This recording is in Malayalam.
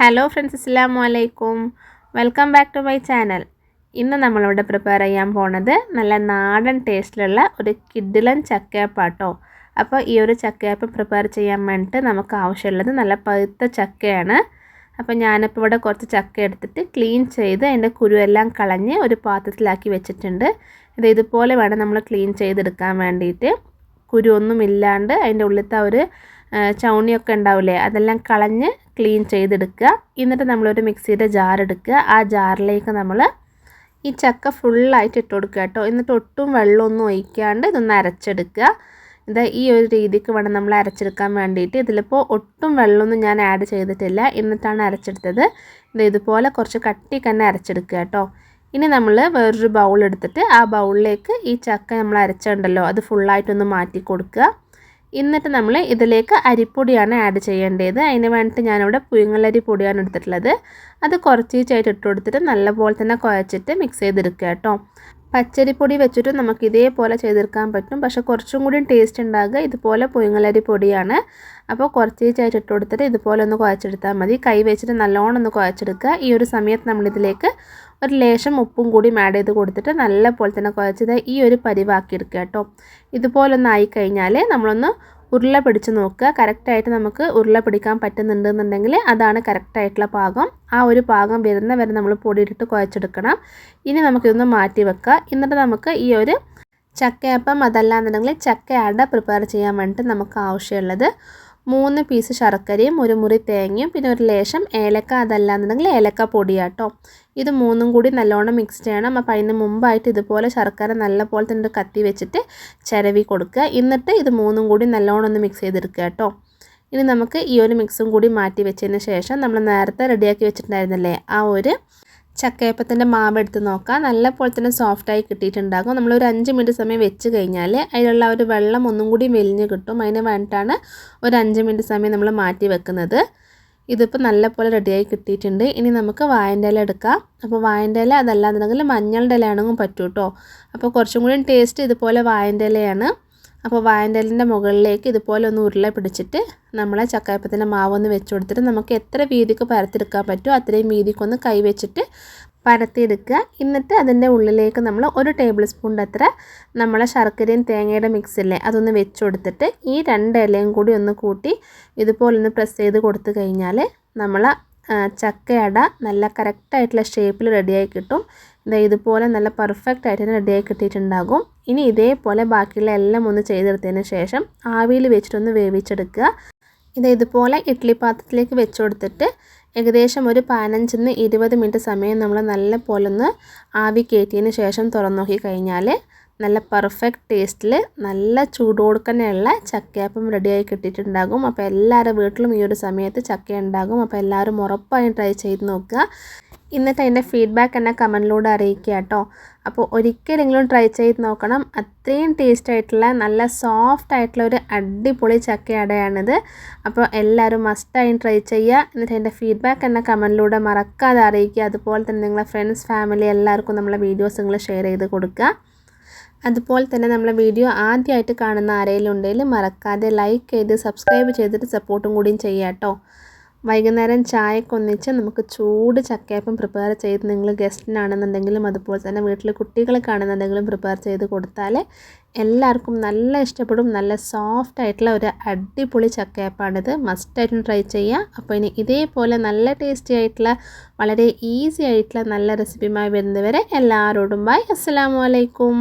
ഹലോ ഫ്രണ്ട്സ് അസ്സാം വലൈക്കും welcome back to my channel ഇന്ന് നമ്മളിവിടെ പ്രിപ്പയർ ചെയ്യാൻ പോണത് നല്ല നാടൻ ടേസ്റ്റിലുള്ള ഒരു കിഡിലൻ ചക്കയപ്പാട്ടോ. അപ്പോൾ ഈ ഒരു ചക്കയപ്പം പ്രിപ്പയർ ചെയ്യാൻ വേണ്ടിയിട്ട് നമുക്ക് ആവശ്യമുള്ളത് നല്ല പഴുത്ത ചക്കയാണ്. അപ്പോൾ ഞാനിപ്പോൾ ഇവിടെ കുറച്ച് ചക്ക എടുത്തിട്ട് ക്ലീൻ ചെയ്ത് അതിന്റെ കുരുവെല്ലാം കളഞ്ഞ് ഒരു പാത്രത്തിലാക്കി വെച്ചിട്ടുണ്ട്. ഇത് ഇതുപോലെ വേണം നമ്മൾ ക്ലീൻ ചെയ്തെടുക്കാൻ വേണ്ടിയിട്ട്. കുരു ഒന്നും ഇല്ലാണ്ട് അതിന്റെ ഉള്ളിലത്തെ ഒരു ചൗണിയൊക്കെ ഉണ്ടാവില്ലേ അതെല്ലാം കളഞ്ഞ് ക്ലീൻ ചെയ്തെടുക്കുക. എന്നിട്ട് നമ്മളൊരു മിക്സിയുടെ ജാർ എടുക്കുക. ആ ജാറിലേക്ക് നമ്മൾ ഈ ചക്ക ഫുള്ളായിട്ട് ഇട്ട് കൊടുക്കുക കേട്ടോ. എന്നിട്ട് ഒട്ടും വെള്ളമൊന്നും ഒഴിക്കാണ്ട് ഇതൊന്ന് അരച്ചെടുക്കുക. ഇത് ഈ ഒരു രീതിക്ക് വേണം നമ്മൾ അരച്ചെടുക്കാൻ വേണ്ടിയിട്ട്. ഇതിലിപ്പോൾ ഒട്ടും വെള്ളമൊന്നും ഞാൻ ആഡ് ചെയ്തിട്ടില്ല. എന്നിട്ടാണ് അരച്ചെടുത്തത്. ഇത് ഇതുപോലെ കുറച്ച് കട്ടി തന്നെ അരച്ചെടുക്കുക കേട്ടോ. ഇനി നമ്മൾ വേറൊരു ബൗൾ എടുത്തിട്ട് ആ ബൗളിലേക്ക് ഈ ചക്ക നമ്മൾ അരച്ചുണ്ടല്ലോ അത് ഫുള്ളായിട്ടൊന്ന് മാറ്റി കൊടുക്കുക. എന്നിട്ട് നമ്മൾ ഇതിലേക്ക് അരിപ്പൊടിയാണ് ആഡ് ചെയ്യേണ്ടത്. അതിന് വേണ്ടിയിട്ട് ഞാനിവിടെ പുഴുങ്ങലരി പൊടിയാണ് എടുത്തിട്ടുള്ളത്. അത് കുറച്ച് ഇട്ട് കൊടുത്തിട്ട് നല്ലപോലെ തന്നെ കുഴച്ചിട്ട് മിക്സ് ചെയ്തെടുക്കുക കേട്ടോ. പച്ചരിപ്പൊടി വെച്ചിട്ട് നമുക്ക് ഇതേപോലെ ചെയ്തെടുക്കാൻ പറ്റും. പക്ഷേ കുറച്ചും കൂടി ടേസ്റ്റ് ഉണ്ടാകുക ഇതുപോലെ പുഴുങ്ങലരി പൊടിയാണ്. അപ്പോൾ കുറച്ച് ചേച്ചിട്ട് കൊടുത്തിട്ട് ഇതുപോലെ ഒന്ന് കുഴച്ചെടുത്താൽ മതി. കൈ വെച്ചിട്ട് നല്ലോണം ഒന്ന് കുഴച്ചെടുക്കുക. ഈ ഒരു സമയത്ത് നമ്മളിതിലേക്ക് ഒരു ലേശം ഉപ്പും കൂടി ആഡ് ചെയ്ത് കൊടുത്തിട്ട് നല്ലപോലെ തന്നെ കുഴച്ചത് ഈ ഒരു പരിവാക്കി എടുക്കുക കേട്ടോ. ഇതുപോലൊന്ന് ആയി കഴിഞ്ഞാൽ നമ്മളൊന്ന് ഉരുള പിടിച്ച് നോക്കുക. കറക്റ്റായിട്ട് നമുക്ക് ഉരുള പിടിക്കാൻ പറ്റുന്നുണ്ടെന്നുണ്ടെങ്കിൽ അതാണ് കറക്റ്റായിട്ടുള്ള പാകം. ആ ഒരു പാകം വരുന്ന വരെ നമ്മൾ പൊടിയിട്ട് കുഴച്ചെടുക്കണം. ഇനി നമുക്കിതൊന്ന് മാറ്റി വെക്കുക. എന്നിട്ട് നമുക്ക് ഈ ഒരു ചക്കയപ്പം അതല്ലാന്നുണ്ടെങ്കിൽ ചക്ക അട പ്രിപ്പയർ ചെയ്യാൻ വേണ്ടിയിട്ട് നമുക്ക് ആവശ്യമുള്ളത് മൂന്ന് പീസ് ശർക്കരയും ഒരു മുറി തേങ്ങയും പിന്നെ ഒരു ലേശം ഏലക്ക അതല്ലാന്നുണ്ടെങ്കിൽ ഏലക്ക പൊടിയാട്ടോ. ഇത് മൂന്നും കൂടി നല്ലോണം മിക്സ് ചെയ്യണം. അപ്പോൾ അതിന് മുമ്പായിട്ട് ഇതുപോലെ ശർക്കര നല്ല പോലെ തന്നെ കത്തി വെച്ചിട്ട് ചിരവി കൊടുക്കുക. എന്നിട്ട് ഇത് മൂന്നും കൂടി നല്ലോണം ഒന്ന് മിക്സ് ചെയ്തെടുക്കുക കേട്ടോ. ഇനി നമുക്ക് ഈ ഒരു മിക്സും കൂടി മാറ്റി വെച്ചതിന് ശേഷം നമ്മൾ നേരത്തെ റെഡിയാക്കി വെച്ചിട്ടുണ്ടായിരുന്നല്ലേ ആ ഒരു ചക്കയപ്പത്തിന്റെ മാവ് എടുത്ത് നോക്കാം. നല്ല പോലെ തന്നെ സോഫ്റ്റായി കിട്ടിയിട്ടുണ്ടാകും. നമ്മളൊരു അഞ്ച് മിനിറ്റ് സമയം വെച്ച് കഴിഞ്ഞാൽ അതിലുള്ള ഒരു വെള്ളം ഒന്നും കൂടി വെലിഞ്ഞ് കിട്ടും. അതിന് വേണ്ടിയിട്ടാണ് ഒരു അഞ്ച് മിനിറ്റ് സമയം നമ്മൾ മാറ്റി വെക്കുന്നത്. ഇതിപ്പോൾ നല്ലപോലെ റെഡിയായി കിട്ടിയിട്ടുണ്ട്. ഇനി നമുക്ക് വായന്റെ ഇല എടുക്കാം. അപ്പോൾ വായന്റെ ഇല അതല്ലാന്നുണ്ടെങ്കിൽ മഞ്ഞളുടെ ഇലയാണെങ്കിൽ പറ്റൂട്ടോ. അപ്പോൾ കുറച്ചും കൂടി ടേസ്റ്റ് ഇതുപോലെ വായന്റെ ഇലയാണ്. അപ്പോൾ വായന്റലിന്റെ മുകളിലേക്ക് ഇതുപോലെ ഒന്ന് ഉരുള പിടിച്ചിട്ട് നമ്മളെ ചക്കായപ്പത്തിന്റെ മാവൊന്ന് വെച്ച് കൊടുത്തിട്ട് നമുക്ക് എത്ര വീതിക്ക് പരത്തെടുക്കാൻ പറ്റുമോ അത്രയും വീതിക്കൊന്ന് കൈവച്ചിട്ട് പരത്തിയെടുക്കുക. എന്നിട്ട് അതിന്റെ ഉള്ളിലേക്ക് നമ്മൾ ഒരു ടേബിൾ സ്പൂണിന്റെ അത്ര നമ്മളെ ശർക്കരയും തേങ്ങയുടെ മിക്സില്ലേ അതൊന്ന് വെച്ച് കൊടുത്തിട്ട് ഈ രണ്ട് ഇലയും കൂടി ഒന്ന് കൂട്ടി ഇതുപോലെ ഒന്ന് പ്രസ് ചെയ്ത് കൊടുത്തു കഴിഞ്ഞാൽ നമ്മൾ ചക്കയട നല്ല കറക്റ്റായിട്ടുള്ള ഷേപ്പിൽ റെഡിയായി കിട്ടും. ഇതാ ഇതുപോലെ നല്ല പെർഫെക്റ്റ് ആയിട്ട് റെഡിയായി കിട്ടിയിട്ടുണ്ടാകും. ഇനി ഇതേപോലെ ബാക്കിയുള്ള എല്ലാം ഒന്ന് ചെയ്തെടുത്തതിന് ശേഷം ആവിയിൽ വെച്ചിട്ടൊന്ന് വേവിച്ചെടുക്കുക. ഇത് ഇതുപോലെ ഇഡ്ഡലി പാത്രത്തിലേക്ക് വെച്ച് കൊടുത്തിട്ട് ഏകദേശം ഒരു പതിനഞ്ചിന്ന് ഇരുപത് മിനിറ്റ് സമയം നമ്മൾ നല്ല പോലെ ഒന്ന് ആവി കയറ്റിയതിന് ശേഷം തുറന്നു നോക്കി കഴിഞ്ഞാൽ നല്ല പെർഫെക്റ്റ് ടേസ്റ്റിൽ നല്ല ചൂടോടുക്കനെയുള്ള ചക്കയപ്പം റെഡിയായി കിട്ടിയിട്ടുണ്ടാകും. അപ്പോൾ എല്ലാവരുടെ വീട്ടിലും ഈ ഒരു സമയത്ത് ചക്ക ഉണ്ടാകും അപ്പോൾ എല്ലാവരും ഉറപ്പായും ട്രൈ ചെയ്ത് നോക്കുക. എന്നിട്ട് അതിന്റെ ഫീഡ്ബാക്ക് എന്നെ കമന്റിലൂടെ അറിയിക്കുക കേട്ടോ അപ്പോൾ ഒരിക്കലെങ്കിലും ട്രൈ ചെയ്ത് നോക്കണം. അത്രയും ടേസ്റ്റ് ആയിട്ടുള്ള നല്ല സോഫ്റ്റ് ആയിട്ടുള്ള ഒരു അടിപൊളി ചക്കയടയാണിത്. അപ്പോൾ എല്ലാവരും മസ്റ്റായും ട്രൈ ചെയ്യുക. എന്നിട്ട് അതിന്റെ ഫീഡ്ബാക്ക് എന്നെ കമന്റിലൂടെ മറക്കാതെ അറിയിക്കുക. അതുപോലെ തന്നെ നിങ്ങളെ ഫ്രണ്ട്സ് ഫാമിലി എല്ലാവർക്കും നമ്മളെ വീഡിയോസ് നിങ്ങൾ ഷെയർ ചെയ്ത് കൊടുക്കുക. അതുപോലെ തന്നെ നമ്മളെ വീഡിയോ ആദ്യമായിട്ട് കാണുന്ന ആരെങ്കിലും ഉണ്ടെങ്കിൽ മറക്കാതെ ലൈക്ക് ചെയ്ത് സബ്സ്ക്രൈബ് ചെയ്തിട്ട് സപ്പോർട്ടും കൂടിയും ചെയ്യാം കേട്ടോ. വൈകുന്നേരം ചായക്കൊന്നിച്ച് നമുക്ക് ചൂട് ചക്കയപ്പം പ്രിപ്പയർ ചെയ്ത് നിങ്ങൾ ഗസ്റ്റിനാണെന്നുണ്ടെങ്കിലും അതുപോലെ തന്നെ വീട്ടിൽ കുട്ടികൾക്ക് ആണെന്നുണ്ടെങ്കിലും പ്രിപ്പയർ ചെയ്ത് കൊടുത്താൽ എല്ലാവർക്കും നല്ല ഇഷ്ടപ്പെടും. നല്ല സോഫ്റ്റ് ആയിട്ടുള്ള ഒരു അടിപൊളി ചക്കയപ്പാണിത്. മസ്റ്റായിട്ടും ട്രൈ ചെയ്യുക അപ്പോൾ ഇനി ഇതേപോലെ നല്ല ടേസ്റ്റി ആയിട്ടുള്ള വളരെ ഈസി ആയിട്ടുള്ള നല്ല റെസിപ്പിയുമായി വരുന്നവരെ എല്ലാവരോടും ബൈ അസ്സാം വലൈക്കും